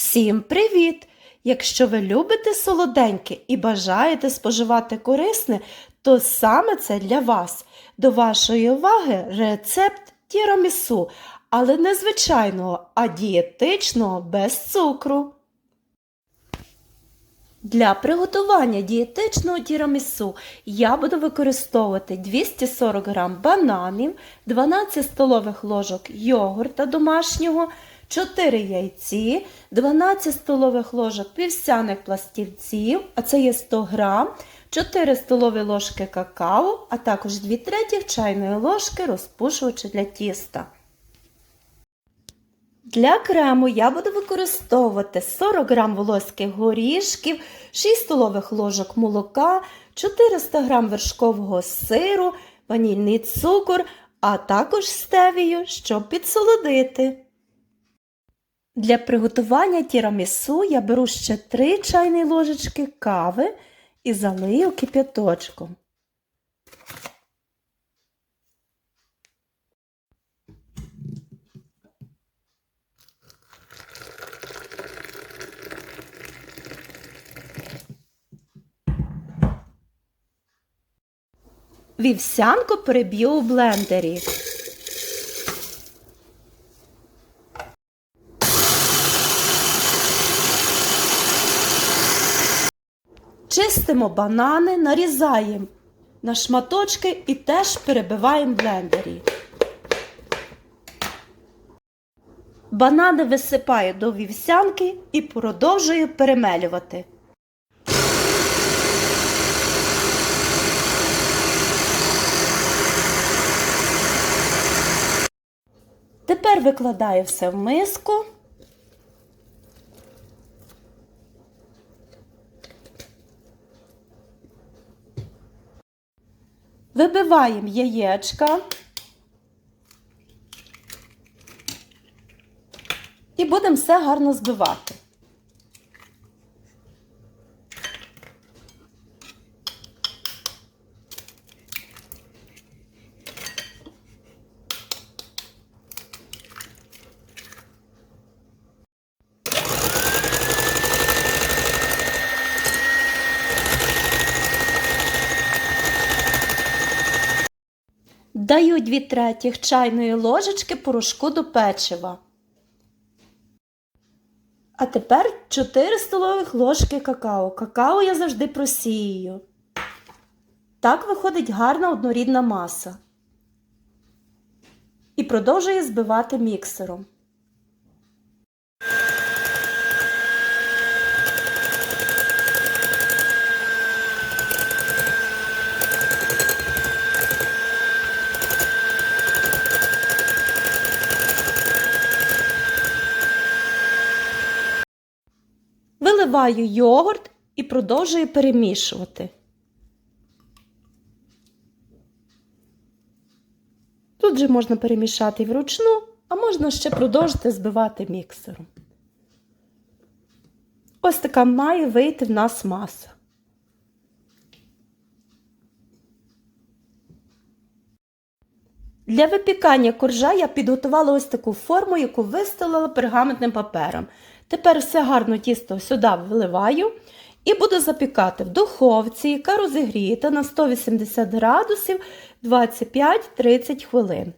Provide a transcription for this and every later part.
Всім привіт! Якщо ви любите солоденьке і бажаєте споживати корисне, то саме це для вас. До вашої уваги рецепт тірамісу, але не звичайного, а дієтичного без цукру. Для приготування дієтичного тірамісу я буду використовувати 240 г бананів, 12 столових ложок йогурта домашнього, 4 яйці, 12 столових ложок вівсяних пластівців, а це є 100 г, 4 столові ложки какао, а також 2 третіх чайної ложки розпушувача для тіста. Для крему я буду використовувати 40 г волоських горішків, 6 столових ложок молока, 400 г вершкового сиру, ванільний цукор, а також стевію, щоб підсолодити. Для приготування тірамісу я беру ще 3 чайні ложечки кави і залию кип'яточком. Вівсянку переб'ю у блендері. Чистимо банани, нарізаємо на шматочки і теж перебиваємо в блендері. Банани висипаю до вівсянки і продовжую перемелювати. Тепер викладаю все в миску. Вибиваємо яєчка і будемо все гарно збивати. Даю 2 третіх чайної ложечки порошку до печива. А тепер 4 столових ложки какао. Какао я завжди просію. Так виходить гарна однорідна маса. І продовжую збивати міксером. Виливаю йогурт і продовжую перемішувати. Тут же можна перемішати вручну, а можна ще продовжити збивати міксером. Ось така має вийти в нас маса. Для випікання коржа я підготувала ось таку форму, яку вистелила пергаментним папером. Тепер все гарно тісто сюди виливаю і буду запікати в духовці, яка розігріта на 180 градусів 25-30 хвилин.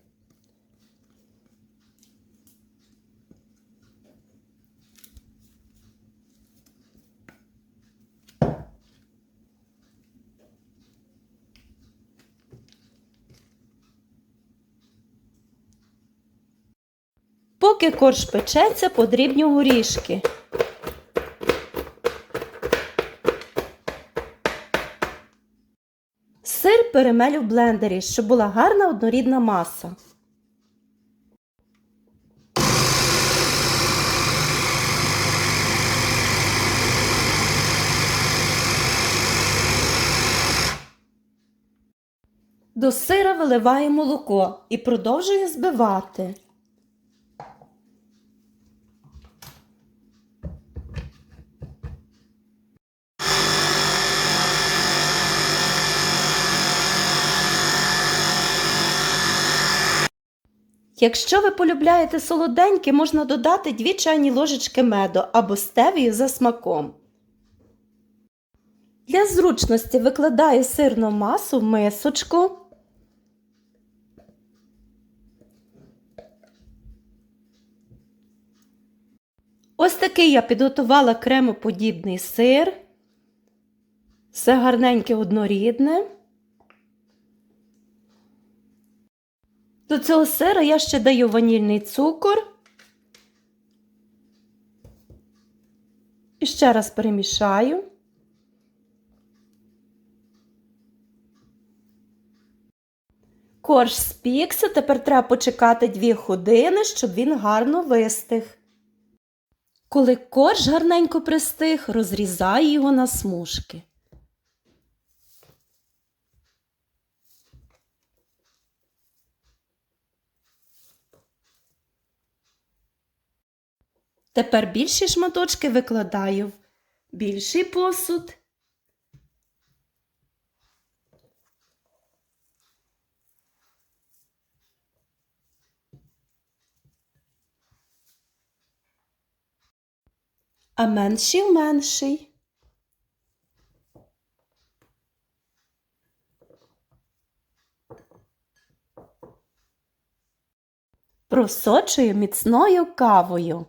Поки корж печеться, подрібню горішки. Сир перемелю в блендері, щоб була гарна однорідна маса. До сира виливаю молоко і продовжую збивати. Якщо ви полюбляєте солоденьке, можна додати 2 чайні ложечки меду або стевію за смаком. Для зручності викладаю сирну масу в мисочку. Ось такий я підготувала кремоподібний сир. Все гарненьке однорідне. До цього сира я ще даю ванільний цукор. І ще раз перемішаю. Корж спікся, тепер треба почекати 2 години, щоб він гарно вистиг. Коли корж гарненько пристиг, розрізаю його на смужки. Тепер більші шматочки викладаю в більший посуд. А менший в менший. Просочую міцною кавою.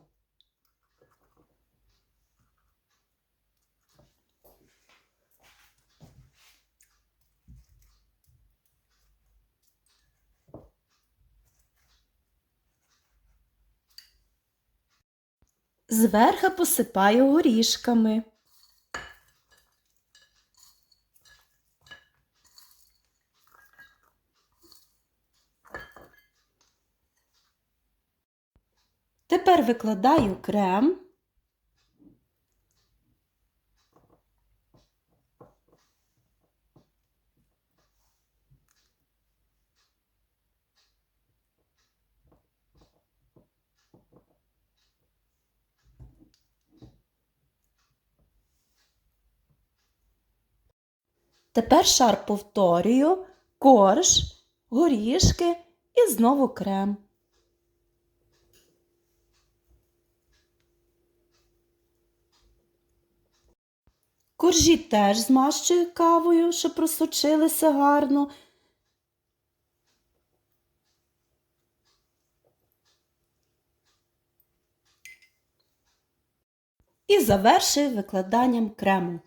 Зверху посипаю горішками. Тепер викладаю крем. Тепер шар повторюю, корж, горішки і знову крем. Коржі теж змащую кавою, щоб просочилися гарно. І завершую викладанням крему.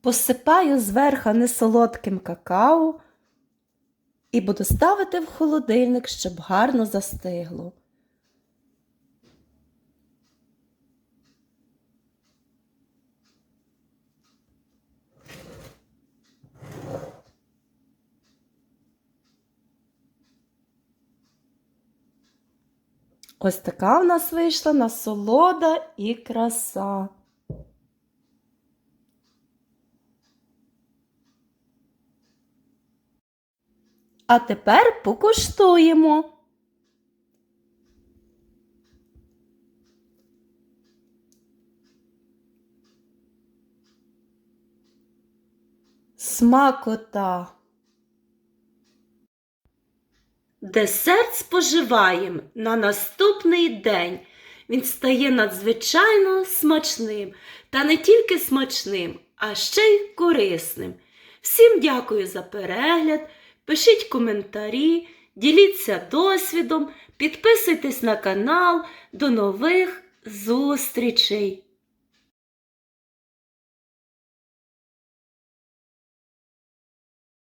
Посипаю зверху несолодким какао і буду ставити в холодильник, щоб гарно застигло. Ось така в нас вийшла насолода і краса. А тепер покуштуємо. Смакота. Десерт споживаємо на наступний день. Він стає надзвичайно смачним. Та не тільки смачним, а ще й корисним. Всім дякую за перегляд. Пишіть коментарі, діліться досвідом, підписуйтесь на канал. До нових зустрічей!